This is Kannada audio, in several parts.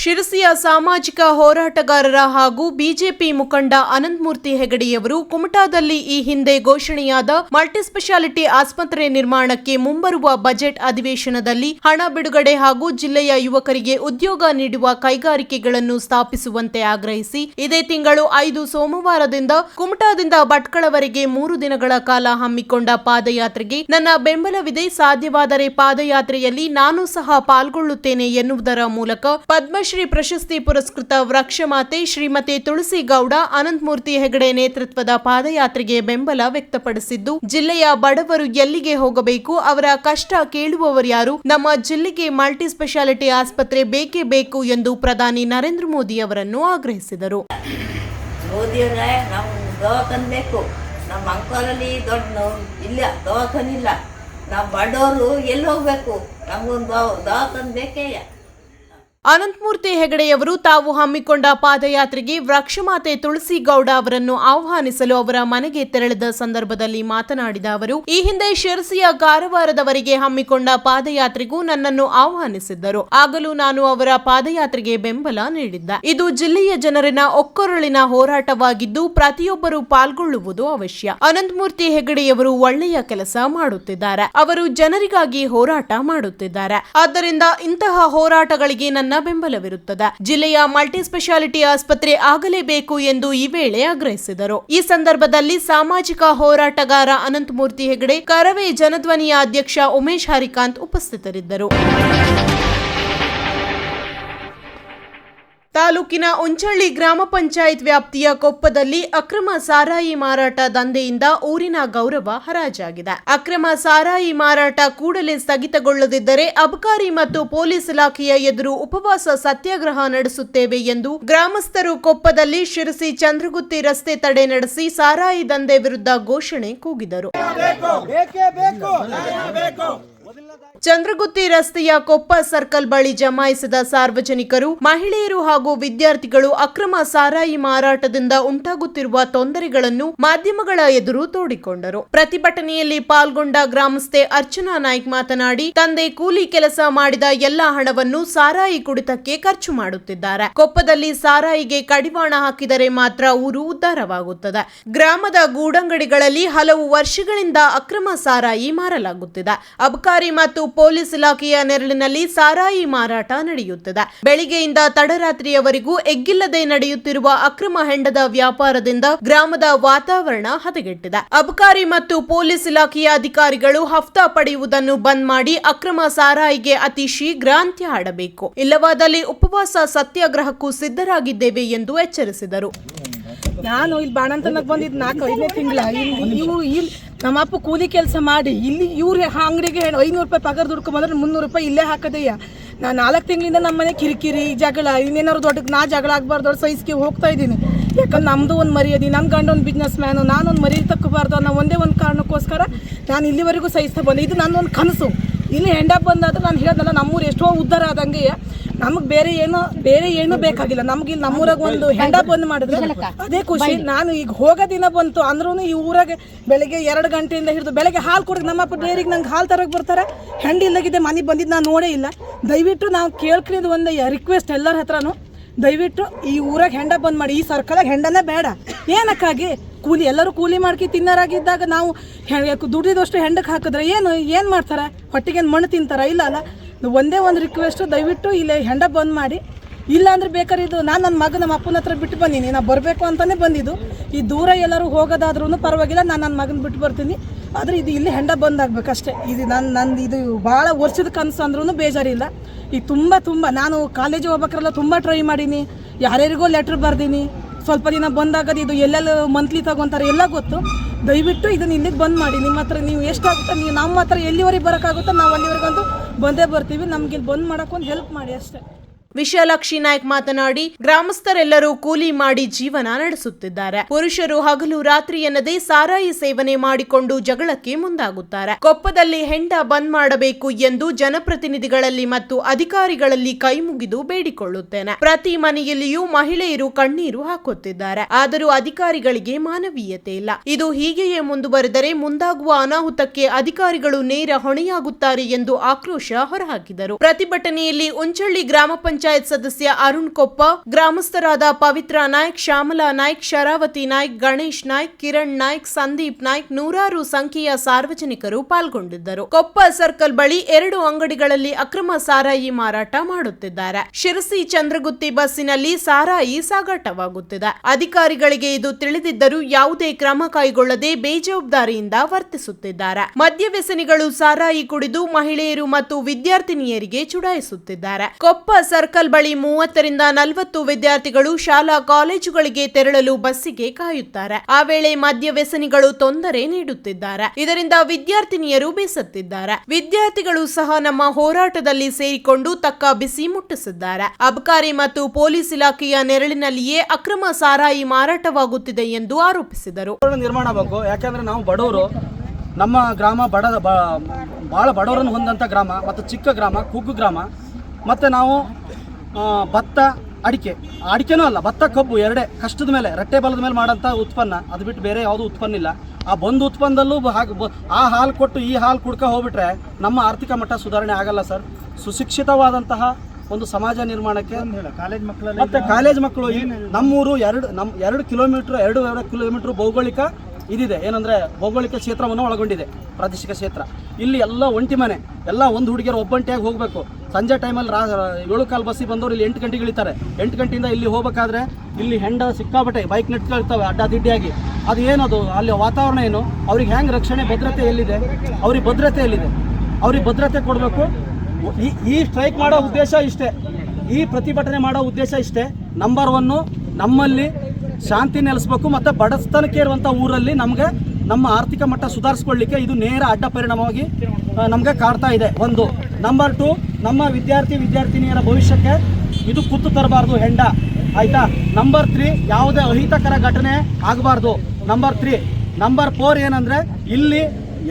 ಶಿರಸಿಯ ಸಾಮಾಜಿಕ ಹೋರಾಟಗಾರರ ಹಾಗೂ ಬಿಜೆಪಿ ಮುಖಂಡ ಅನಂತಮೂರ್ತಿ ಹೆಗಡೆಯವರು ಕುಮಟಾದಲ್ಲಿ ಈ ಹಿಂದೆ ಘೋಷಣೆಯಾದ ಮಲ್ಟಿಸ್ಪೆಷಾಲಿಟಿ ಆಸ್ಪತ್ರೆ ನಿರ್ಮಾಣಕ್ಕೆ ಮುಂಬರುವ ಬಜೆಟ್ ಅಧಿವೇಶನದಲ್ಲಿ ಹಣ ಬಿಡುಗಡೆ ಹಾಗೂ ಜಿಲ್ಲೆಯ ಯುವಕರಿಗೆ ಉದ್ಯೋಗ ನೀಡುವ ಕೈಗಾರಿಕೆಗಳನ್ನು ಸ್ಥಾಪಿಸುವಂತೆ ಆಗ್ರಹಿಸಿ, ಇದೇ ತಿಂಗಳು ಐದು ಸೋಮವಾರದಿಂದ ಕುಮಟಾದಿಂದ ಭಟ್ಕಳವರೆಗೆ ಮೂರು ದಿನಗಳ ಕಾಲ ಹಮ್ಮಿಕೊಂಡ ಪಾದಯಾತ್ರೆಗೆ ನನ್ನ ಬೆಂಬಲವಿದೆ. ಸಾಧ್ಯವಾದರೆ ಪಾದಯಾತ್ರೆಯಲ್ಲಿ ನಾನು ಸಹ ಪಾಲ್ಗೊಳ್ಳುತ್ತೇನೆ ಎನ್ನುವುದರ ಮೂಲಕ ಪದ್ಮಶ್ರೀ ಪ್ರಶಸ್ತಿ ಪುರಸ್ಕೃತ ವೃಕ್ಷಮಾತೆ ಶ್ರೀಮತಿ ತುಳಸಿ ಗೌಡ ಅನಂತಮೂರ್ತಿ ಹೆಗಡೆ ನೇತೃತ್ವದ ಪಾದಯಾತ್ರೆಗೆ ಬೆಂಬಲ ವ್ಯಕ್ತಪಡಿಸಿದ್ದು, ಜಿಲ್ಲೆಯ ಬಡವರು ಎಲ್ಲಿಗೆ ಹೋಗಬೇಕು, ಅವರ ಕಷ್ಟ ಕೇಳುವವರ್ಯಾರು ನಮ್ಮ ಜಿಲ್ಲೆಗೆ ಮಲ್ಟಿ ಸ್ಪೆಷಾಲಿಟಿ ಆಸ್ಪತ್ರೆ ಬೇಕೇ ಬೇಕು ಎಂದು ಪ್ರಧಾನಿ ನರೇಂದ್ರ ಮೋದಿ ಅವರನ್ನು ಆಗ್ರಹಿಸಿದರು. ಇಲ್ಲ ನಾವು ಬಡವರು ಎಲ್ಲಿ ಹೋಗ್ಬೇಕು? ನಮಗೊಂದು ದವ ದವಾಖಾನೆ ಬೇಕೇ. ಅನಂತಮೂರ್ತಿ ಹೆಗಡೆಯವರು ತಾವು ಹಮ್ಮಿಕೊಂಡ ಪಾದಯಾತ್ರೆಗೆ ವೃಕ್ಷಮಾತೆ ತುಳಸಿ ಗೌಡ ಅವರನ್ನು ಆಹ್ವಾನಿಸಲು ಅವರ ಮನೆಗೆ ತೆರಳಿದ ಸಂದರ್ಭದಲ್ಲಿ ಮಾತನಾಡಿದ ಅವರು, ಈ ಹಿಂದೆ ಶಿರಸಿಯ ಕಾರವಾರದವರೆಗೆ ಹಮ್ಮಿಕೊಂಡ ಪಾದಯಾತ್ರೆಗೂ ನನ್ನನ್ನು ಆಹ್ವಾನಿಸಿದ್ದರು. ಆಗಲೂ ನಾನು ಅವರ ಪಾದಯಾತ್ರೆಗೆ ಬೆಂಬಲ ನೀಡಿದ್ದ. ಇದು ಜಿಲ್ಲೆಯ ಜನರಿನ ಒಕ್ಕೊರಳಿನ ಹೋರಾಟವಾಗಿದ್ದು, ಪ್ರತಿಯೊಬ್ಬರು ಪಾಲ್ಗೊಳ್ಳುವುದು ಅವಶ್ಯ. ಅನಂತಮೂರ್ತಿ ಹೆಗಡೆಯವರು ಒಳ್ಳೆಯ ಕೆಲಸ ಮಾಡುತ್ತಿದ್ದಾರೆ. ಅವರು ಜನರಿಗಾಗಿ ಹೋರಾಟ ಮಾಡುತ್ತಿದ್ದಾರೆ. ಆದ್ದರಿಂದ ಇಂತಹ ಹೋರಾಟಗಳಿಗೆ ನನ್ನ ಬೆಂಬಲವಿರುತ್ತದೆ. ಜಿಲ್ಲೆಯ ಮಲ್ಟಿ ಸ್ಪೆಷಾಲಿಟಿ ಆಸ್ಪತ್ರೆ ಆಗಲೇಬೇಕು ಎಂದು ಈ ವೇಳೆ ಆಗ್ರಹಿಸಿದರು. ಈ ಸಂದರ್ಭದಲ್ಲಿ ಸಾಮಾಜಿಕ ಹೋರಾಟಗಾರ ಅನಂತಮೂರ್ತಿ ಹೆಗಡೆ, ಕರವೇ ಜನಧ್ವನಿಯ ಅಧ್ಯಕ್ಷ ಉಮೇಶ್ ಹರಿಕಾಂತ್ ಉಪಸ್ಥಿತರಿದ್ದರು. ತಾಲೂಕಿನ ಉಂಚಳ್ಳಿ ಗ್ರಾಮ ಪಂಚಾಯತ್ ವ್ಯಾಪ್ತಿಯ ಕೊಪ್ಪದಲ್ಲಿ ಅಕ್ರಮ ಸಾರಾಯಿ ಮಾರಾಟ ದಂಧೆಯಿಂದ ಊರಿನ ಗೌರವ ಹರಾಜಾಗಿದೆ. ಅಕ್ರಮ ಸಾರಾಯಿ ಮಾರಾಟ ಕೂಡಲೇ ಸ್ಥಗಿತಗೊಳ್ಳದಿದ್ದರೆ ಅಬಕಾರಿ ಮತ್ತು ಪೊಲೀಸ್ ಇಲಾಖೆಯ ಎದುರು ಉಪವಾಸ ಸತ್ಯಾಗ್ರಹ ನಡೆಸುತ್ತೇವೆ ಎಂದು ಗ್ರಾಮಸ್ಥರು ಕೊಪ್ಪದಲ್ಲಿ ಶಿರಸಿ ಚಂದ್ರಗುತ್ತಿ ರಸ್ತೆ ತಡೆ ನಡೆಸಿ ಸಾರಾಯಿ ದಂಧೆ ವಿರುದ್ಧ ಘೋಷಣೆ ಕೂಗಿದರು. ಚಂದ್ರಗುತ್ತಿ ರಸ್ತೆಯ ಕೊಪ್ಪ ಸರ್ಕಲ್ ಬಳಿ ಜಮಾಯಿಸಿದ ಸಾರ್ವಜನಿಕರು, ಮಹಿಳೆಯರು ಹಾಗೂ ವಿದ್ಯಾರ್ಥಿಗಳು ಅಕ್ರಮ ಸಾರಾಯಿ ಮಾರಾಟದಿಂದ ಉಂಟಾಗುತ್ತಿರುವ ತೊಂದರೆಗಳನ್ನು ಮಾಧ್ಯಮಗಳ ಎದುರು ತೋಡಿಕೊಂಡರು. ಪ್ರತಿಭಟನೆಯಲ್ಲಿ ಪಾಲ್ಗೊಂಡ ಗ್ರಾಮಸ್ಥೆ ಅರ್ಚನಾ ನಾಯ್ಕ್ ಮಾತನಾಡಿ, ತಂದೆ ಕೂಲಿ ಕೆಲಸ ಮಾಡಿದ ಎಲ್ಲಾ ಹಣವನ್ನು ಸಾರಾಯಿ ಕುಡಿತಕ್ಕೆ ಖರ್ಚು ಮಾಡುತ್ತಿದ್ದಾರೆ. ಕೊಪ್ಪದಲ್ಲಿ ಸಾರಾಯಿಗೆ ಕಡಿವಾಣ ಹಾಕಿದರೆ ಮಾತ್ರ ಊರು ಉದ್ದಾರವಾಗುತ್ತದೆ ಗ್ರಾಮದ ಗೂಡಂಗಡಿಗಳಲ್ಲಿ ಹಲವು ವರ್ಷಗಳಿಂದ ಅಕ್ರಮ ಸಾರಾಯಿ ಮಾರಲಾಗುತ್ತಿದೆ. ಅಬಕಾರಿ ಮತ್ತು ಪೊಲೀಸ್ ಇಲಾಖೆಯ ನೆರಳಿನಲ್ಲಿ ಸಾರಾಯಿ ಮಾರಾಟ ನಡೆಯುತ್ತದೆ. ಬೆಳಿಗ್ಗೆಯಿಂದ ತಡರಾತ್ರಿಯವರೆಗೂ ಎಗ್ಗಿಲ್ಲದೆ ನಡೆಯುತ್ತಿರುವ ಅಕ್ರಮ ಹೆಂಡದ ವ್ಯಾಪಾರದಿಂದ ಗ್ರಾಮದ ವಾತಾವರಣ ಹದಗೆಟ್ಟಿದೆ. ಅಬಕಾರಿ ಮತ್ತು ಪೊಲೀಸ್ ಇಲಾಖೆಯ ಅಧಿಕಾರಿಗಳು ಹಫ್ತಾ ಪಡೆಯುವುದನ್ನು ಬಂದ್ ಮಾಡಿ ಅಕ್ರಮ ಸಾರಾಯಿಗೆ ಅತಿ ಶೀಘ್ರ ಅಂತ್ಯ ಹಾಡಬೇಕು. ಇಲ್ಲವಾದಲ್ಲಿ ಉಪವಾಸ ಸತ್ಯಾಗ್ರಹಕ್ಕೂ ಸಿದ್ಧರಾಗಿದ್ದೇವೆ ಎಂದು ಎಚ್ಚರಿಸಿದರು. ನಾನು ಇಲ್ಲಿ ಬಾಣಂತನಕ್ಕೆ ಬಂದಿದ್ದು ನಾಲ್ಕು, ಐದನೇ ತಿಂಗಳ. ಇವು ಇಲ್ಲಿ ನಮ್ಮ ಅಪ್ಪ ಕೂಲಿ ಕೆಲಸ ಮಾಡಿ, ಇಲ್ಲಿ ಇವ್ರ ಅಂಗಡಿಗೆ ಐನೂರು ರೂಪಾಯಿ ಪಗಾರ ದುಡ್ಕೊ ಬಂದ್ರೆ ಮುನ್ನೂರು ರೂಪಾಯಿ ಇಲ್ಲೇ ಹಾಕದಯ್ಯ. ನಾನು ನಾಲ್ಕು ತಿಂಗಳಿಂದ ನಮ್ಮ ಮನೆ ಕಿರಿಕಿರಿ, ಜಗಳ, ಇನ್ನೇನಾದ್ರು ದೊಡ್ಡ ನಾ ಜಗಳ ಆಗ್ಬಾರ್ದು ದೊಡ್ಡ ಸೈಜ್ಗೆ ಹೋಗ್ತಾ ಇದ್ದೀನಿ. ಯಾಕಂದ್ರೆ ನಮ್ಮದು ಒಂದು ಮರ್ಯಾದೆ ನನ್ನ ಗಂಡ ಒಂದು ಬಿಸ್ನೆಸ್ ಮ್ಯಾನು ನಾನೊಂದು ಮರ್ಯಾದೆ ತಕ್ಕೋಬಾರ್ದು ಅನ್ನೋ ಒಂದೇ ಒಂದು ಕಾರಣಕ್ಕೋಸ್ಕರ ನಾನು ಇಲ್ಲಿವರೆಗೂ ಸಹಿಸ್ತಾ ಬಂದೆ ಇದು ನನ್ನೊಂದು ಕನಸು. ಇಲ್ಲಿ ಹೆಂಡ ಬಂದಾದ್ರೆ ನಾನು ಹೇಳ್ದಲ್ಲ ನಮ್ಮೂರು ಎಷ್ಟೋ ಉದ್ಧಾರ ಆದಂಗೆ ನಮಗೆ ಬೇರೆ ಏನು ಬೇರೆ ಏನು ಬೇಕಾಗಿಲ್ಲ. ನಮ್ಗೆ ಇಲ್ಲಿ ನಮ್ಮೂರಾಗ ಒಂದು ಹೆಂಡ ಬಂದ್ ಮಾಡಿದ್ರೆ ಅದೇ ಖುಷಿ. ನಾನು ಈಗ ಹೋಗೋ ದಿನ ಬಂತು ಅಂದ್ರೂ ಈ ಊರಾಗೆ ಬೆಳಗ್ಗೆ ಎರಡು ಗಂಟೆಯಿಂದ ಹಿಡಿದು ಬೆಳಗ್ಗೆ ಹಾಲು ಕೊಡಕ್ಕೆ ನಮ್ಮಪ್ಪ ಡೇರಿಗೆ ನಂಗೆ ಹಾಲು ತರಕ್ಕೆ ಬರ್ತಾರೆ. ಹೆಂಡಿ ಇಲ್ಲಗಿದೆ ಮನೆಗೆ ಬಂದಿದ್ದು ನಾನು ನೋಡೇ ಇಲ್ಲ. ದಯವಿಟ್ಟು ನಾವು ಕೇಳ್ಕೊಂಡಿದ್ದು ಒಂದು ರಿಕ್ವೆಸ್ಟ್ ಎಲ್ಲರ ಹತ್ರನೂ ದಯವಿಟ್ಟು ಈ ಊರಾಗ ಹೆಂಡ ಬಂದ್ ಮಾಡಿ. ಈ ಸರ್ಕಲಾಗ ಹೆಂಡನೇ ಬೇಡ. ಏನಕ್ಕಾಗಿ? ಕೂಲಿ, ಎಲ್ಲರೂ ಕೂಲಿ ಮಾಡ್ಕಿ ತಿನ್ನೋರಾಗಿದ್ದಾಗ ನಾವು ದುಡಿದಷ್ಟು ಹೆಂಡಕ್ಕೆ ಹಾಕಿದ್ರೆ ಏನು ಏನು ಮಾಡ್ತಾರೆ? ಹೊಟ್ಟಿಗೇನು ಮಣ್ಣು ತಿಂತಾರೆ? ಇಲ್ಲ ಅಲ್ಲ? ಒಂದೇ ಒಂದು ರಿಕ್ವೆಸ್ಟು ದಯವಿಟ್ಟು ಇಲ್ಲಿ ಹೆಂಡ ಬಂದ್ ಮಾಡಿ. ಇಲ್ಲ ಅಂದ್ರೆ ಬೇಕಾದ್ರೆ ಇದು ನಾನು ನನ್ನ ಮಗ ನಮ್ಮ ಅಪ್ಪನ ಹತ್ರ ಬಿಟ್ಟು ಬಂದೀನಿ ನಾ ಬರಬೇಕು ಅಂತಲೇ ಬಂದಿದ್ದು. ಈ ದೂರ ಎಲ್ಲರೂ ಹೋಗೋದಾದ್ರೂ ಪರವಾಗಿಲ್ಲ, ನಾನು ನನ್ನ ಮಗನ ಬಿಟ್ಟು ಬರ್ತೀನಿ. ಆದರೆ ಇದು ಇಲ್ಲಿ ಹೆಂಡ ಬಂದಾಗಬೇಕಷ್ಟೇ. ಇದು ನನ್ನ ನಂದು ಇದು ಭಾಳ ವರ್ಷದ ಕನಸು ಅಂದ್ರೂ ಬೇಜಾರಿಲ್ಲ. ಈ ತುಂಬ ತುಂಬ, ನಾನು ಕಾಲೇಜಿಗೆ ಹೋಗ್ಬೇಕಾರೆಲ್ಲ ತುಂಬ ಟ್ರೈ ಮಾಡೀನಿ. ಯಾರ್ಯಾರಿಗೋ ಲೆಟ್ರ್ ಬರ್ದೀನಿ. ಸ್ವಲ್ಪ ದಿನ ಬಂದಾಗದು ಇದು ಎಲ್ಲೆಲ್ಲ ಮಂತ್ಲಿ ತಗೊಂತಾರೆ ಎಲ್ಲ ಗೊತ್ತು. ದಯವಿಟ್ಟು ಇದನ್ನ ಇಲ್ಲಿಗೆ ಬಂದ್ ಮಾಡಿ. ನಿಮ್ಮ ಹತ್ರ ನೀವು ಎಷ್ಟಾಗುತ್ತೆ, ನೀವು ನಮ್ಮ ಹತ್ರ ಎಲ್ಲಿವರೆಗೆ ಬರೋಕ್ಕಾಗುತ್ತೋ ನಾವು ಅಲ್ಲಿವರೆಗಂತೂ ಬಂದೇ ಬರ್ತೀವಿ. ನಮ್ಗೆ ಇಲ್ಲಿ ಬಂದ್ ಮಾಡೋಕ್ಕೊಂದು ಹೆಲ್ಪ್ ಮಾಡಿ ಅಷ್ಟೇ. ವಿಶಾಲಾಕ್ಷಿ ನಾಯ್ಕ್ ಮಾತನಾಡಿ, ಗ್ರಾಮಸ್ಥರೆಲ್ಲರೂ ಕೂಲಿ ಮಾಡಿ ಜೀವನ ನಡೆಸುತ್ತಿದ್ದಾರೆ. ಪುರುಷರು ಹಗಲು ರಾತ್ರಿ ಎನ್ನದೇ ಸಾರಾಯಿ ಸೇವನೆ ಮಾಡಿಕೊಂಡು ಜಗಳಕ್ಕೆ ಮುಂದಾಗುತ್ತಾರೆ. ಕೊಪ್ಪದಲ್ಲಿ ಹೆಂಡ ಬಂದ್ ಮಾಡಬೇಕು ಎಂದು ಜನಪ್ರತಿನಿಧಿಗಳಲ್ಲಿ ಮತ್ತು ಅಧಿಕಾರಿಗಳಲ್ಲಿ ಕೈ ಮುಗಿದು ಬೇಡಿಕೊಳ್ಳುತ್ತೇನೆ. ಪ್ರತಿ ಮನೆಯಲ್ಲಿಯೂ ಮಹಿಳೆಯರು ಕಣ್ಣೀರು ಹಾಕುತ್ತಿದ್ದಾರೆ. ಆದರೂ ಅಧಿಕಾರಿಗಳಿಗೆ ಮಾನವೀಯತೆ ಇಲ್ಲ. ಇದು ಹೀಗೆಯೇ ಮುಂದುವರೆದರೆ ಮುಂದಾಗುವ ಅನಾಹುತಕ್ಕೆ ಅಧಿಕಾರಿಗಳು ನೇರ ಹೊಣೆಯಾಗುತ್ತಾರೆ ಎಂದು ಆಕ್ರೋಶ ಹೊರಹಾಕಿದರು. ಪ್ರತಿಭಟನೆಯಲ್ಲಿ ಉಂಚಳ್ಳಿ ಗ್ರಾಮ ಪಂಚಾಯತ್ ಪಂಚಾಯತ್ ಸದಸ್ಯ ಅರುಣ್ ಕೊಪ್ಪ, ಗ್ರಾಮಸ್ಥರಾದ ಪವಿತ್ರ ನಾಯ್ಕ್, ಶ್ಯಾಮಲಾ ನಾಯ್ಕ್, ಶರಾವತಿ ನಾಯ್ಕ್, ಗಣೇಶ್ ನಾಯ್ಕ್, ಕಿರಣ್ ನಾಯ್ಕ್, ಸಂದೀಪ್ ನಾಯ್ಕ್ ನೂರಾರು ಸಂಖ್ಯೆಯ ಸಾರ್ವಜನಿಕರು ಪಾಲ್ಗೊಂಡಿದ್ದರು. ಕೊಪ್ಪ ಸರ್ಕಲ್ ಬಳಿ ಎರಡು ಅಂಗಡಿಗಳಲ್ಲಿ ಅಕ್ರಮ ಸಾರಾಯಿ ಮಾರಾಟ ಮಾಡುತ್ತಿದ್ದಾರೆ. ಶಿರಸಿ ಚಂದ್ರಗುತ್ತಿ ಬಸ್ಸಿನಲ್ಲಿ ಸಾರಾಯಿ ಸಾಗಾಟವಾಗುತ್ತಿದೆ. ಅಧಿಕಾರಿಗಳಿಗೆ ಇದು ತಿಳಿದಿದ್ದರೂ ಯಾವುದೇ ಕ್ರಮ ಕೈಗೊಳ್ಳದೆ ಬೇಜವಾಬ್ದಾರಿಯಿಂದ ವರ್ತಿಸುತ್ತಿದ್ದಾರೆ. ಮದ್ಯವ್ಯಸನಿಗಳು ಸಾರಾಯಿ ಕುಡಿದು ಮಹಿಳೆಯರು ಮತ್ತು ವಿದ್ಯಾರ್ಥಿನಿಯರಿಗೆ ಚುಡಾಯಿಸುತ್ತಿದ್ದಾರೆ. ಕೊಪ್ಪ ಸರ್ಕಲ್ ಬಳಿ ಮೂವತ್ತರಿಂದ ನಲವತ್ತು ವಿದ್ಯಾರ್ಥಿಗಳು ಶಾಲಾ ಕಾಲೇಜುಗಳಿಗೆ ತೆರಳಲು ಬಸ್ಸಿಗೆ ಕಾಯುತ್ತಾರೆ. ಆ ವೇಳೆ ಮದ್ಯ ವ್ಯಸನಿಗಳು ತೊಂದರೆ ನೀಡುತ್ತಿದ್ದಾರೆ. ಇದರಿಂದ ವಿದ್ಯಾರ್ಥಿನಿಯರು ಬೇಸತ್ತಿದ್ದಾರೆ. ವಿದ್ಯಾರ್ಥಿಗಳು ಸಹ ನಮ್ಮ ಹೋರಾಟದಲ್ಲಿ ಸೇರಿಕೊಂಡು ತಕ್ಕ ಬಿಸಿ ಮುಟ್ಟಿಸಿದ್ದಾರೆ. ಅಬಕಾರಿ ಮತ್ತು ಪೊಲೀಸ್ ಇಲಾಖೆಯ ನೆರಳಿನಲ್ಲಿಯೇ ಅಕ್ರಮ ಸಾರಾಯಿ ಮಾರಾಟವಾಗುತ್ತಿದೆ ಎಂದು ಆರೋಪಿಸಿದರು. ನಾವು ಬಡವರು. ನಮ್ಮ ಗ್ರಾಮ ಬಡ ಭಾಳ ಬಡವರನ್ನು ಹೊಂದಂಥ ಗ್ರಾಮ ಮತ್ತು ಚಿಕ್ಕ ಗ್ರಾಮ ಕುಗ್ಗು ಗ್ರಾಮ. ಮತ್ತು ನಾವು ಭತ್ತ ಅಡಿಕೆ. ಅಡಿಕೆನೂ ಅಲ್ಲ ಭತ್ತ ಕಬ್ಬು ಎರಡೇ. ಕಷ್ಟದ ಮೇಲೆ ರಟ್ಟೆ ಬಲದ ಮೇಲೆ ಮಾಡೋಂಥ ಉತ್ಪನ್ನ. ಅದು ಬಿಟ್ಟು ಬೇರೆ ಯಾವುದೂ ಉತ್ಪನ್ನ ಇಲ್ಲ. ಆ ಬಂದು ಉತ್ಪನ್ನದಲ್ಲೂ ಹಾಗೆ ಆ ಹಾಲು ಕೊಟ್ಟು ಈ ಹಾಲು ಕುಡ್ಕ ಹೋಗ್ಬಿಟ್ರೆ ನಮ್ಮ ಆರ್ಥಿಕ ಮಟ್ಟ ಸುಧಾರಣೆ ಆಗಲ್ಲ ಸರ್. ಸುಶಿಕ್ಷಿತವಾದಂತಹ ಒಂದು ಸಮಾಜ ನಿರ್ಮಾಣಕ್ಕೆ ಕಾಲೇಜ್ ಮಕ್ಕಳು ಮತ್ತೆ ಕಾಲೇಜ್ ಮಕ್ಕಳು ನಮ್ಮೂರು ಎರಡು ನಮ್ಮ ಎರಡು ಕಿಲೋಮೀಟರ್ ಎರಡು ಎರಡು ಕಿಲೋಮೀಟರ್ ಭೌಗೋಳಿಕ ಇದಿದೆ. ಏನಂದ್ರೆ ಭೌಗೋಳಿಕ ಕ್ಷೇತ್ರವನ್ನು ಒಳಗೊಂಡಿದೆ ಪ್ರಾದೇಶಿಕ ಕ್ಷೇತ್ರ. ಇಲ್ಲಿ ಎಲ್ಲ ಒಂಟಿ ಮನೆ ಎಲ್ಲ ಒಂದು ಹುಡುಗಿಯರು ಒಬ್ಬಂಟಿಯಾಗಿ ಹೋಗಬೇಕು. ಸಂಜೆ ಟೈಮಲ್ಲಿ ರಾ ಏಳು ಕಾಲು ಬಸ್ಸಿಗೆ ಬಂದವರು ಇಲ್ಲಿ ಎಂಟು ಗಂಟೆಗೆ ಇಳಿತಾರೆ. ಎಂಟು ಗಂಟೆಯಿಂದ ಇಲ್ಲಿ ಹೋಗಬೇಕಾದ್ರೆ ಇಲ್ಲಿ ಹೆಂಡ ಸಿಕ್ಕಾಬಟ್ಟೆ ಬೈಕ್ ನೆಟ್ಕೊಳ್ತವೆ ಅಡ್ಡಾದಿಡ್ಡಿಯಾಗಿ ಅದು ಏನದು? ಅಲ್ಲಿ ವಾತಾವರಣ ಏನು? ಅವ್ರಿಗೆ ಹೆಂಗೆ ರಕ್ಷಣೆ ಭದ್ರತೆ ಎಲ್ಲಿದೆ? ಅವ್ರಿಗೆ ಭದ್ರತೆ ಎಲ್ಲಿದೆ? ಅವ್ರಿಗೆ ಭದ್ರತೆ ಕೊಡಬೇಕು. ಈ ಈ ಸ್ಟ್ರೈಕ್ ಮಾಡೋ ಉದ್ದೇಶ ಇಷ್ಟೇ. ಈ ಪ್ರತಿಭಟನೆ ಮಾಡೋ ಉದ್ದೇಶ ಇಷ್ಟೇ. ನಂಬರ್ ಒನ್ನು ನಮ್ಮಲ್ಲಿ ಶಾಂತಿ ನೆಲೆಸ್ಬೇಕು ಮತ್ತು ಬಡಸ್ತನಕ್ಕೆ ಇರುವಂಥ ಊರಲ್ಲಿ ನಮಗೆ ನಮ್ಮ ಆರ್ಥಿಕ ಮಟ್ಟ ಸುಧಾರಿಸ್ಕೊಳ್ಳಿಕ್ಕೆ ಇದು ನೇರ ಅಡ್ಡ ಪರಿಣಾಮವಾಗಿ ನಮಗೆ ಕಾಡ್ತಾ ಇದೆ. ಒಂದು. ನಂಬರ್ ಟು ನಮ್ಮ ವಿದ್ಯಾರ್ಥಿ ವಿದ್ಯಾರ್ಥಿನಿಯರ ಭವಿಷ್ಯಕ್ಕೆ ಇದು ಕುತ್ತು ತರಬಾರ್ದು, ಹೆಂಡ. ಆಯಿತಾ? ನಂಬರ್ ತ್ರೀ ಯಾವುದೇ ಅಹಿತಕರ ಘಟನೆ ಆಗಬಾರ್ದು. ನಂಬರ್ ತ್ರೀ ನಂಬರ್ ಫೋರ್ ಏನಂದರೆ ಇಲ್ಲಿ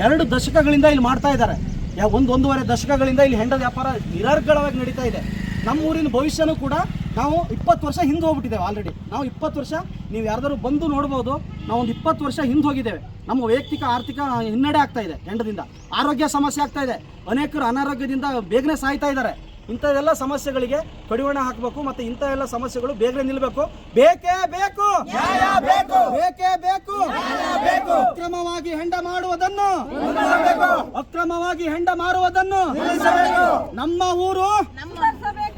ಎರಡು ದಶಕಗಳಿಂದ ಇಲ್ಲಿ ಮಾಡ್ತಾ ಇದ್ದಾರೆ. ಒಂದು ಒಂದೂವರೆ ದಶಕಗಳಿಂದ ಇಲ್ಲಿ ಹೆಂಡ ವ್ಯಾಪಾರ ನಿರರ್ಗಳವಾಗಿ ನಡೀತಾ ಇದೆ. ನಮ್ಮ ಊರಿನ ಭವಿಷ್ಯನೂ ಕೂಡ ನಾವು ಇಪ್ಪತ್ತು ವರ್ಷ ಹಿಂದೆ ಹೋಗ್ಬಿಟ್ಟಿದ್ದೇವೆ ಆಲ್ರೆಡಿ ನಾವು ಇಪ್ಪತ್ತು ವರ್ಷ ನೀವು ಯಾರಾದರೂ ಬಂದು ನೋಡ್ಬೋದು, ನಾವು ಒಂದು ಇಪ್ಪತ್ತು ವರ್ಷ ಹಿಂದೆ ಹೋಗಿದ್ದೇವೆ. ನಮ್ಮ ವೈಯಕ್ತಿಕ, ಆರ್ಥಿಕ ಹಿನ್ನಡೆ ಆಗ್ತಾ ಇದೆ ಹೆಂಡದಿಂದ ಆರೋಗ್ಯ ಸಮಸ್ಯೆ ಆಗ್ತಾ ಇದೆ. ಅನೇಕರು ಅನಾರೋಗ್ಯದಿಂದ ಬೇಗನೆ ಸಾಯ್ತಾ ಇದ್ದಾರೆ. ಇಂಥದೆಲ್ಲ ಸಮಸ್ಯೆಗಳಿಗೆ ಕಡಿವಾಣ ಹಾಕಬೇಕು ಮತ್ತೆ ಇಂಥ ಎಲ್ಲ ಸಮಸ್ಯೆಗಳು ಬೇಗನೆ ನಿಲ್ಲಬೇಕು. ಬೇಕೇ ಬೇಕು ಬೇಕು ಬೇಕೇ! ಬೇಕು ಬೇಕು! ಅಕ್ರಮವಾಗಿ ಹೆಂಡ ಮಾಡುವುದನ್ನು ಅಕ್ರಮವಾಗಿ ಹೆಂಡ ಮಾರುವುದನ್ನು ನಮ್ಮ ಊರು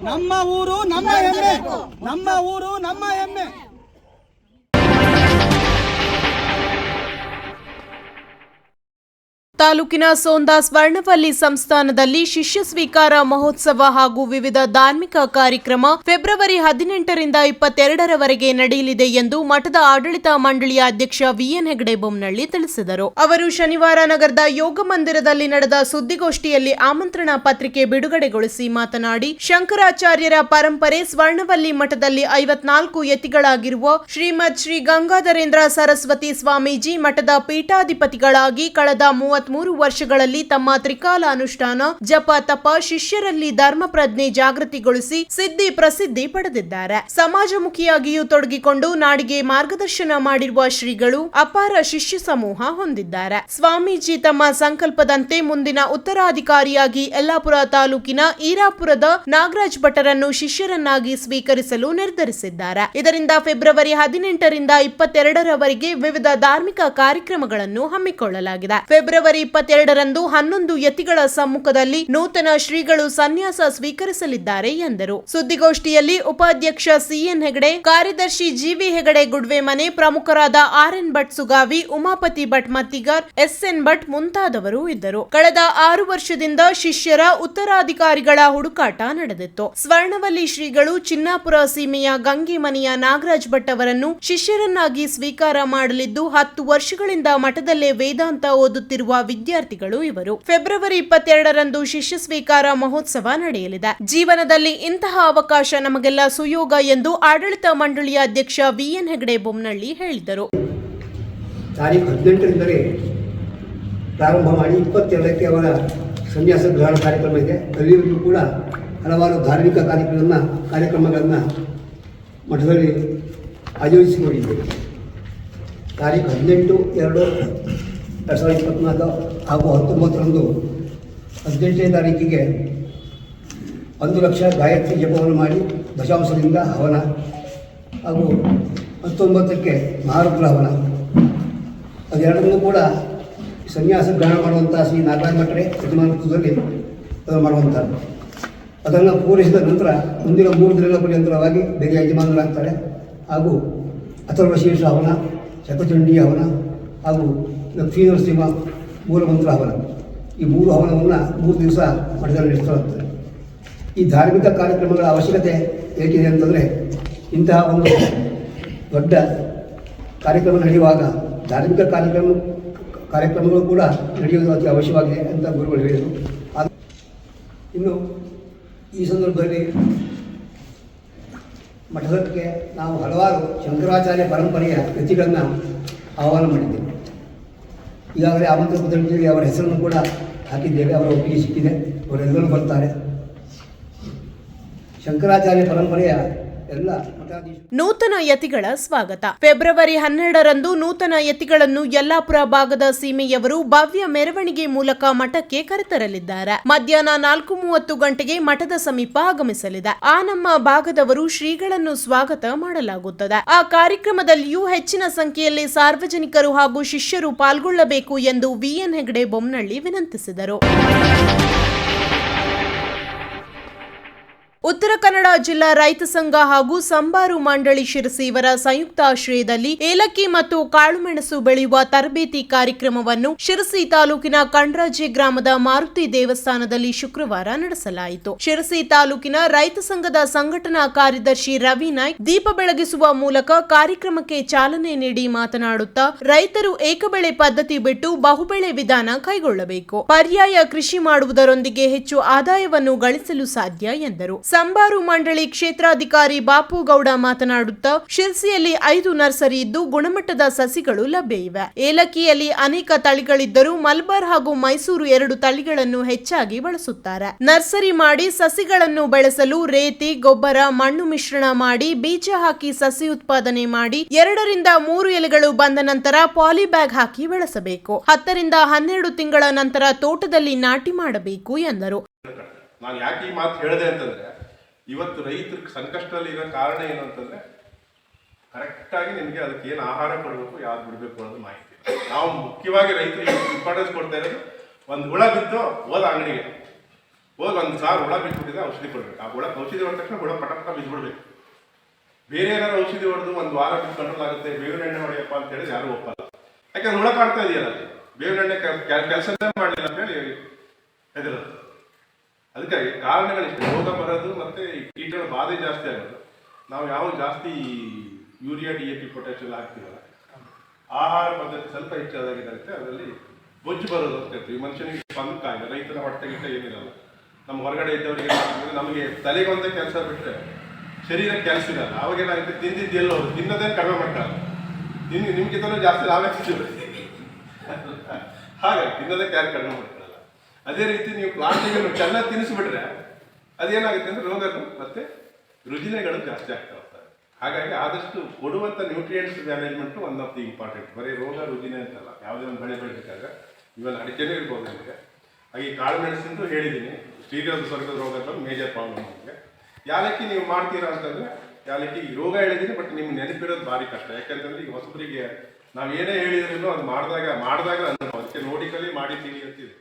ನಮ್ಮ ಊರು ನಮ್ಮ ಹೆಮ್ಮೆ. ನಮ್ಮ ಊರು ನಮ್ಮ ಹೆಮ್ಮೆ. ತಾಲೂಕಿನ ಸೋಂದಾ ಸ್ವರ್ಣವಲ್ಲಿ ಸಂಸ್ಥಾನದಲ್ಲಿ ಶಿಷ್ಯ ಸ್ವೀಕಾರ ಮಹೋತ್ಸವ ಹಾಗೂ ವಿವಿಧ ಧಾರ್ಮಿಕ ಕಾರ್ಯಕ್ರಮ ಫೆಬ್ರವರಿ ಹದಿನೆಂಟರಿಂದ ಇಪ್ಪತ್ತೆರಡರವರೆಗೆ ನಡೆಯಲಿದೆ ಎಂದು ಮಠದ ಆಡಳಿತ ಮಂಡಳಿಯ ಅಧ್ಯಕ್ಷ ವಿಎನ್ ಹೆಗಡೆ ಬೊಮ್ಮನಳ್ಳಿ ತಿಳಿಸಿದರು. ಅವರು ಶನಿವಾರ ನಗರದ ಯೋಗ ಮಂದಿರದಲ್ಲಿ ನಡೆದ ಸುದ್ದಿಗೋಷ್ಠಿಯಲ್ಲಿ ಆಮಂತ್ರಣ ಪತ್ರಿಕೆ ಬಿಡುಗಡೆಗೊಳಿಸಿ ಮಾತನಾಡಿ, ಶಂಕರಾಚಾರ್ಯರ ಪರಂಪರೆ ಸ್ವರ್ಣವಲ್ಲಿ ಮಠದಲ್ಲಿ ಐವತ್ನಾಲ್ಕು ಯತಿಗಳಾಗಿರುವ ಶ್ರೀಮದ್ ಶ್ರೀ ಗಂಗಾಧರೇಂದ್ರ ಸರಸ್ವತಿ ಸ್ವಾಮೀಜಿ ಮಠದ ಪೀಠಾಧಿಪತಿಗಳಾಗಿ ಕಳೆದ ಮೂವತ್ಮೂರು ವರ್ಷಗಳಲ್ಲಿ ತಮ್ಮ ತ್ರಿಕಾಲ ಅನುಷ್ಠಾನ ಜಪ ತಪ ಶಿಷ್ಯರಲ್ಲಿ ಧರ್ಮ ಪ್ರಜ್ಞೆ ಜಾಗೃತಿಗೊಳಿಸಿ ಸಿದ್ಧಿ ಪ್ರಸಿದ್ಧಿ ಪಡೆದಿದ್ದಾರೆ. ಸಮಾಜಮುಖಿಯಾಗಿಯೂ ತೊಡಗಿಕೊಂಡು ನಾಡಿಗೆ ಮಾರ್ಗದರ್ಶನ ಮಾಡಿರುವ ಶ್ರೀಗಳು ಅಪಾರ ಶಿಷ್ಯ ಸಮೂಹ ಹೊಂದಿದ್ದಾರೆ. ಸ್ವಾಮೀಜಿ ತಮ್ಮ ಸಂಕಲ್ಪದಂತೆ ಮುಂದಿನ ಉತ್ತರಾಧಿಕಾರಿಯಾಗಿ ಯಲ್ಲಾಪುರ ತಾಲೂಕಿನ ಈರಾಪುರದ ನಾಗರಾಜ್ ಭಟ್ಟರನ್ನು ಶಿಷ್ಯರನ್ನಾಗಿ ಸ್ವೀಕರಿಸಲು ನಿರ್ಧರಿಸಿದ್ದಾರೆ. ಇದರಿಂದ ಫೆಬ್ರವರಿ ಹದಿನೆಂಟರಿಂದ ಇಪ್ಪತ್ತೆರಡರವರೆಗೆ ವಿವಿಧ ಧಾರ್ಮಿಕ ಕಾರ್ಯಕ್ರಮಗಳನ್ನು ಹಮ್ಮಿಕೊಳ್ಳಲಾಗಿದೆ. ಫೆಬ್ರವರಿ ಇಪ್ಪತ್ತೆರಡರಂದು ಹನ್ನೊಂದು ಯತಿಗಳ ಸಮ್ಮುಖದಲ್ಲಿ ನೂತನ ಶ್ರೀಗಳು ಸನ್ಯಾಸ ಸ್ವೀಕರಿಸಲಿದ್ದಾರೆ ಎಂದರು. ಸುದ್ದಿಗೋಷ್ಠಿಯಲ್ಲಿ ಉಪಾಧ್ಯಕ್ಷ ಸಿಎನ್ ಹೆಗಡೆ, ಕಾರ್ಯದರ್ಶಿ ಜಿವಿ ಹೆಗಡೆ ಗುಡ್ವೆ ಮನೆ ಪ್ರಮುಖರಾದ R N Bhat Sugavi, Umapati Bhat Mattigar, SN Bhat ಮುಂತಾದವರು ಇದ್ದರು. ಕಳೆದ ಆರು ವರ್ಷದಿಂದ ಶಿಷ್ಯರ ಉತ್ತರಾಧಿಕಾರಿಗಳ ಹುಡುಕಾಟ ನಡೆದಿತ್ತು. ಸ್ವರ್ಣವಲ್ಲಿ ಶ್ರೀಗಳು ಚಿನ್ನಾಪುರ ಸೀಮೆಯ ಗಂಗೆ ಮನೆಯ ನಾಗರಾಜ್ ಭಟ್ ಅವರನ್ನು ಶಿಷ್ಯರನ್ನಾಗಿ ಸ್ವೀಕಾರ ಮಾಡಲಿದ್ದು ಹತ್ತು ವರ್ಷಗಳಿಂದ ಮಠದಲ್ಲೇ ವೇದಾಂತ ಓದುತ್ತಿರುವ ವಿದ್ಯಾರ್ಥಿಗಳು ಇವರು. ಫೆಬ್ರವರಿ ಇಪ್ಪತ್ತೆರಡರಂದು ಶಿಷ್ಯ ಸ್ವೀಕಾರ ಮಹೋತ್ಸವ ನಡೆಯಲಿದೆ. ಜೀವನದಲ್ಲಿ ಇಂತಹ ಅವಕಾಶ ನಮಗೆಲ್ಲ ಸುಯೋಗ ಎಂದು ಆಡಳಿತ ಮಂಡಳಿಯ ಅಧ್ಯಕ್ಷ ವಿಎನ್ ಹೆಗಡೆ ಬೊಮ್ಮನಳ್ಳಿ ಹೇಳಿದರು. ತಾರೀಖು ಹದಿನೆಂಟರಿಂದಲೇ ಪ್ರಾರಂಭ ಮಾಡಿ ಇಪ್ಪತ್ತೆರಡಕ್ಕೆ ಅವರ ಸನ್ಯಾಸ ಗ್ರಹಣ ಕಾರ್ಯಕ್ರಮ ಇದೆ. ಅಲ್ಲಿವರೆಗೂ ಕೂಡ ಹಲವಾರು ಧಾರ್ಮಿಕ ಕಾರ್ಯಕ್ರಮಗಳನ್ನು ಕಾರ್ಯಕ್ರಮಗಳನ್ನು ಮಠದಲ್ಲಿ ಆಯೋಜಿಸಿಕೊಂಡಿದ್ದೇವೆ. ತಾರೀಖು ಹದಿನೆಂಟು, ಎರಡು ಎರಡು ಸಾವಿರದ ಇಪ್ಪತ್ತ್ನಾಲ್ಕು ಹಾಗೂ ಹತ್ತೊಂಬತ್ತರಂದು ಹದಿನೆಂಟನೇ ತಾರೀಕಿಗೆ ಒಂದು ಲಕ್ಷ ಗಾಯತ್ರಿ ಜಪವನ್ನು ಮಾಡಿ ದಶಾಂಶದಿಂದ ಹವನ ಹಾಗೂ ಹತ್ತೊಂಬತ್ತಕ್ಕೆ ಮಹಾರುದ್ರ ಹವನ. ಅದೆರಡನ್ನೂ ಕೂಡ ಸನ್ಯಾಸ ಗ್ರಹಣ ಮಾಡುವಂಥ ಶ್ರೀ ನಾಗರಾಜ ಭಟ್ರೆ ಯಜಮಾನತ್ವದಲ್ಲಿ ಮಾಡುವಂಥ ಮಾಡುವಂಥದ್ದು ಅದನ್ನು ಪೂರೈಸಿದ ನಂತರ ಮುಂದಿನ ಮೂರು ದಿನಗಳ ಪರ್ಯಂತರವಾಗಿ ಬೇರೆ ಯಜಮಾನರಾಗ್ತಾರೆ ಹಾಗೂ ಅಥರ್ವ ಶೀರ್ಷ ಹವನ ಶತಚಂಡಿ ಹವನ ಹಾಗೂ ನರಸಿಂಹ ಮೂಲಮಂತ್ರ ಹವನ ಈ ಮೂರು ಹವನವನ್ನು ಮೂರು ದಿವಸ ಮಠದಲ್ಲಿ ನಡೆಸಲಾಗ್ತದೆ ಈ ಧಾರ್ಮಿಕ ಕಾರ್ಯಕ್ರಮಗಳ ಅವಶ್ಯಕತೆ ಏಕಿದೆ ಅಂತಂದರೆ ಇಂತಹ ಒಂದು ದೊಡ್ಡ ಕಾರ್ಯಕ್ರಮ ನಡೆಯುವಾಗ ಧಾರ್ಮಿಕ ಕಾರ್ಯಕ್ರಮ, ಕಾರ್ಯಕ್ರಮಗಳು ಕೂಡ ನಡೆಯುವುದು ಅತಿ ಅವಶ್ಯವಾಗಿದೆ ಅಂತ ಗುರುಗಳು ಹೇಳಿದರು. ಅದು ಇನ್ನು ಈ ಸಂದರ್ಭದಲ್ಲಿ ಮಠದಕ್ಕೆ ನಾವು ಹಲವಾರು ಶಂಕರಾಚಾರ್ಯ ಪರಂಪರೆಯ ಕೃತಿಗಳನ್ನು ಆಹ್ವಾನ ಮಾಡಿದ್ದೇವೆ. ಈಗಾಗಲೇ ಆಮಂತ್ರ ಪತ್ರಿಕೆಯಲ್ಲಿ ಅವರ ಹೆಸರನ್ನು ಕೂಡ ಹಾಕಿದ್ದೇವೆ ಅವರ ಒಪ್ಪಿಗೆ ಸಿಕ್ಕಿದೆ. ಅವರೆಲ್ಲರೂ ಬರ್ತಾರೆ. ಶಂಕರಾಚಾರ್ಯ ಪರಂಪರೆಯ ನೂತನ ಯತಿಗಳ ಸ್ವಾಗತ. ಫೆಬ್ರವರಿ ಹನ್ನೆರಡರಂದು ನೂತನ ಯತಿಗಳನ್ನು ಯಲ್ಲಾಪುರ ಭಾಗದ ಸೀಮೆಯವರು ಭವ್ಯ ಮೆರವಣಿಗೆ ಮೂಲಕ ಮಠಕ್ಕೆ ಕರೆತರಲಿದ್ದಾರೆ. ಮಧ್ಯಾಹ್ನ ನಾಲ್ಕು ಮೂವತ್ತು ಗಂಟೆಗೆ ಮಠದ ಸಮೀಪ ಆಗಮಿಸಲಿದೆ. ಆ ನಮ್ಮ ಭಾಗದವರು ಶ್ರೀಗಳನ್ನು ಸ್ವಾಗತ ಮಾಡಲಾಗುತ್ತದೆ. ಆ ಕಾರ್ಯಕ್ರಮದಲ್ಲಿಯೂ ಹೆಚ್ಚಿನ ಸಂಖ್ಯೆಯಲ್ಲಿ ಸಾರ್ವಜನಿಕರು ಹಾಗೂ ಶಿಷ್ಯರು ಪಾಲ್ಗೊಳ್ಳಬೇಕು ಎಂದು ವಿಎನ್ ಹೆಗಡೆ ಬೊಮ್ಮನಳ್ಳಿ ವಿನಂತಿಸಿದರು. ಉತ್ತರ ಕನ್ನಡ ಜಿಲ್ಲಾ ರೈತ ಸಂಘ ಹಾಗೂ ಸಂಬಾರು ಮಂಡಳಿ ಶಿರಸಿ ಇವರ ಸಂಯುಕ್ತ ಆಶ್ರಯದಲ್ಲಿ ಏಲಕ್ಕಿ ಮತ್ತು ಕಾಳುಮೆಣಸು ಬೆಳೆಯುವ ತರಬೇತಿ ಕಾರ್ಯಕ್ರಮವನ್ನು ಶಿರಸಿ ತಾಲೂಕಿನ ಕಣ್ರಾಜೆ ಗ್ರಾಮದ ಮಾರುತಿ ದೇವಸ್ಥಾನದಲ್ಲಿ ಶುಕ್ರವಾರ ನಡೆಸಲಾಯಿತು. ಶಿರಸಿ ತಾಲೂಕಿನ ರೈತ ಸಂಘದ ಸಂಘಟನಾ ಕಾರ್ಯದರ್ಶಿ ರವಿ ನಾಯ್ಕ್ ದೀಪ ಬೆಳಗಿಸುವ ಮೂಲಕ ಕಾರ್ಯಕ್ರಮಕ್ಕೆ ಚಾಲನೆ ನೀಡಿ ಮಾತನಾಡುತ್ತಾ, ರೈತರು ಏಕಬೆಳೆ ಪದ್ಧತಿ ಬಿಟ್ಟು ಬಹುಬೆಳೆ ವಿಧಾನ ಕೈಗೊಳ್ಳಬೇಕು. ಪರ್ಯಾಯ ಕೃಷಿ ಮಾಡುವುದರೊಂದಿಗೆ ಹೆಚ್ಚು ಆದಾಯವನ್ನು ಗಳಿಸಲು ಸಾಧ್ಯ ಎಂದರು. ಸಂಬಾರು ಮಂಡಳಿ ಕ್ಷೇತ್ರಾಧಿಕಾರಿ ಬಾಪುಗೌಡ ಮಾತನಾಡುತ್ತಾ ಶಿರ್ಸಿಯಲ್ಲಿ ಐದು ನರ್ಸರಿ ಇದ್ದು ಗುಣಮಟ್ಟದ ಸಸಿಗಳು ಲಭ್ಯ ಇವೆ. ಏಲಕ್ಕಿಯಲ್ಲಿ ಅನೇಕ ತಳಿಗಳಿದ್ದರೂ ಮಲ್ಬಾರ್ ಹಾಗೂ ಮೈಸೂರು ಎರಡು ತಳಿಗಳನ್ನು ಹೆಚ್ಚಾಗಿ ಬಳಸುತ್ತಾರೆ. ನರ್ಸರಿ ಮಾಡಿ ಸಸಿಗಳನ್ನು ಬೆಳೆಸಲು ರೇತಿ, ಗೊಬ್ಬರ, ಮಣ್ಣು ಮಿಶ್ರಣ ಮಾಡಿ, ಬೀಜ ಹಾಕಿ ಸಸಿ ಉತ್ಪಾದನೆ ಮಾಡಿ ಎರಡರಿಂದ ಮೂರು ಎಲೆಗಳು ಬಂದ ನಂತರ ಪಾಲಿಬ್ಯಾಗ್ ಹಾಕಿ ಬೆಳೆಸಬೇಕು. ಹತ್ತರಿಂದ ಹನ್ನೆರಡು ತಿಂಗಳ ನಂತರ ತೋಟದಲ್ಲಿ ನಾಟಿ ಮಾಡಬೇಕು ಎಂದರು. ನಾನು ಯಾಕೆ ಈ ಮಾತು ಹೇಳಿದೆ ಅಂತಂದ್ರೆ ಇವತ್ತು ರೈತರಿಗೆ ಸಂಕಷ್ಟದಲ್ಲಿ ಇರೋ ಕಾರಣ ಏನು ಅಂತಂದ್ರೆ ಕರೆಕ್ಟಾಗಿ ನಿಮಗೆ ಅದಕ್ಕೆ ಏನು ಆಹಾರ ಕೊಡಬೇಕು, ಯಾವ್ದು ಬಿಡಬೇಕು ಅನ್ನೋದು ಮಾಹಿತಿ. ನಾವು ಮುಖ್ಯವಾಗಿ ರೈತರಿಗೆ ಇಂಪಾರ್ಟೆನ್ಸ್ ಕೊಡ್ತಾ ಇರೋದು, ಒಂದು ಹುಳ ಬಿದ್ದು ಹೋದ ಅಂಗಡಿಗೆ. ಹೋಗಿ ಒಂದು ಸಾರು ಹುಳ ಬಿದ್ದುಬಿಟ್ಟಿದೆ ಔಷಧಿ ಕೊಡ್ಬೇಕು. ಆ ಹುಳ ಔಷಧಿ ಹೊಡೆದ ತಕ್ಷಣ ಹುಳ ಪಟಪಟ ಪಟ ಬಿದ್ದುಬಿಡ್ಬೇಕು ಬೇರೆ ಏನಾದ್ರು ಔಷಧಿ ಹೊಡೆದು ಒಂದು ವಾರ ಬಿಟ್ಟು ಕಂಟ್ರೋಲ್ ಆಗುತ್ತೆ, ಬೇವಿನ ಎಣ್ಣೆ ಹೊಡೆಯಪ್ಪ ಅಂತ ಹೇಳಿದ್ರೆ ಯಾರು ಒಪ್ಪಲ್ಲ. ಯಾಕಂದ್ರೆ ಹುಳ ಕಾಣ್ತಾ ಇದೆಯಲ್ಲ. ಬೇವಿನ ಎಣ್ಣೆ ಕೆಲಸನೇ ಮಾಡಲಿಲ್ಲ ಅಂತ ಹೇಳಿ ಹೆದರೋದು ಅದಕ್ಕಾಗಿ ಕಾರಣಗಳಿಷ್ಟು ರೋಗ ಬರೋದು ಮತ್ತೆ ಕೀಟಗಳ ಬಾಧೆ ಜಾಸ್ತಿ ಆಗೋದು. ನಾವು ಯಾವ ಜಾಸ್ತಿ urea, D A P, potash ಎಲ್ಲ ಹಾಕ್ತೀವಲ್ಲ, ಆಹಾರ ಪದ್ಧತಿ ಸ್ವಲ್ಪ ಹೆಚ್ಚಾದಾಗಿರುತ್ತೆ. ಅದರಲ್ಲಿ ಬೊಜ್ಜು ಬರೋದು ಅಂತ ಹೇಳ್ತೀವಿ. ಮನುಷ್ಯನಿಗೆ ಕಾಯಿಲೆ ರೈತರ ಹೊಟ್ಟೆ ಗಿಟ್ಟ ಏನಿರಲ್ಲ. ನಮ್ಮ ಹೊರಗಡೆ ಇದ್ದವರಿಗೆ ನಮಗೆ ತಲೆಗೊಂದೇ ಕೆಲಸ ಬಿಟ್ಟರೆ ಶರೀರ ಕೆಲಸ ಇರಲ್ಲ. ಅವಾಗ ಏನಾಗುತ್ತೆ ತಿಂದಿದ್ದು ಎಲ್ಲೋ ತಿನ್ನೋದೇ ಕಡಿಮೆ ಮಾಡ್ತಾರೆ. ನಿಮ್ಗೆ ನಿಮ್ಗಿಂತಲೂ ಜಾಸ್ತಿ ಲಾಭ ತಿಂತೀವಿ ಹಾಗಾಗಿ ತಿನ್ನೋದಕ್ಕೆ ಯಾರು ಕಡಿಮೆ ಅದೇ ರೀತಿ ನೀವು ಪ್ಲಾಂಟಿಗೆ ಚೆನ್ನಾಗಿ ತಿನ್ನಿಸ್ಬಿಟ್ರೆ ಅದೇನಾಗುತ್ತೆ ಅಂದ್ರೆ ರೋಗಗಳು ಮತ್ತೆ ರುಜಿನೆಗಳು ಜಾಸ್ತಿ ಆಗ್ತಾ ಹೋಗ್ತವೆ. ಹಾಗಾಗಿ ಆದಷ್ಟು ಕೊಡುವಂಥ nutrients management one of the important ಬರೀ ರೋಗ, ರುಜಿನ ಅಂತಲ್ಲ, ಯಾವುದೇ ಒಂದು ಬೆಳೆ ಬೆಳಿಬೇಕಾದ್ರೆ ಇವೆಲ್ಲ ಅಡಿಕೆನೇ ಇರ್ಬೋದು ನಿಮಗೆ. ಹಾಗೆ ಕಾಳು ಮೆಣಸಿಂದು ಹೇಳಿದ್ದೀನಿ ಶ್ರೀಗಂಧ ಸ್ವರ್ಗದ ರೋಗ ಮೇಜರ್ ಪ್ರಾಬ್ಲಮ್ ನಿಮಗೆ. ಯಾಲಕ್ಕಿ ನೀವು ಮಾಡ್ತೀರಾ ಅಂತಂದ್ರೆ ಯಾಲಕ್ಕಿ ರೋಗ ಹೇಳಿದ್ದೀನಿ ಬಟ್ ನಿಮ್ಗೆ ನೆನಪಿರೋದು ಭಾರಿ ಕಷ್ಟ. ಯಾಕಂತಂದ್ರೆ ಈಗ ಹೊಸಬರಿಗೆ ನಾವು ಏನೇ ಹೇಳಿದ್ರೂ ಅದು ಮಾಡಿದಾಗ ಮಾಡಿದಾಗ ಅದಕ್ಕೆ ನೋಡಿ ಕಲಿ ಮಾಡಿದ್ದೀನಿ ಅಂತಿದೆ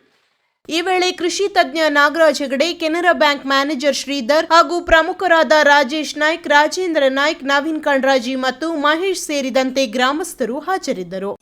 ಈ ವೇಳೆ ಕೃಷಿ ತಜ್ಞ ನಾಗರಾಜ್ ಹೆಗಡೆ, ಕೆನರಾ ಬ್ಯಾಂಕ್ ಮ್ಯಾನೇಜರ್ ಶ್ರೀಧರ್ ಹಾಗೂ ಪ್ರಮುಖರಾದ ರಾಜೇಶ್ ನಾಯ್ಕ್, ರಾಜೇಂದ್ರ ನಾಯ್ಕ್, ನವೀನ್ ಕಣ್ರಾಜಿ ಮತ್ತು ಮಹೇಶ್ ಸೇರಿದಂತೆ ಗ್ರಾಮಸ್ಥರು ಹಾಜರಿದ್ದರು.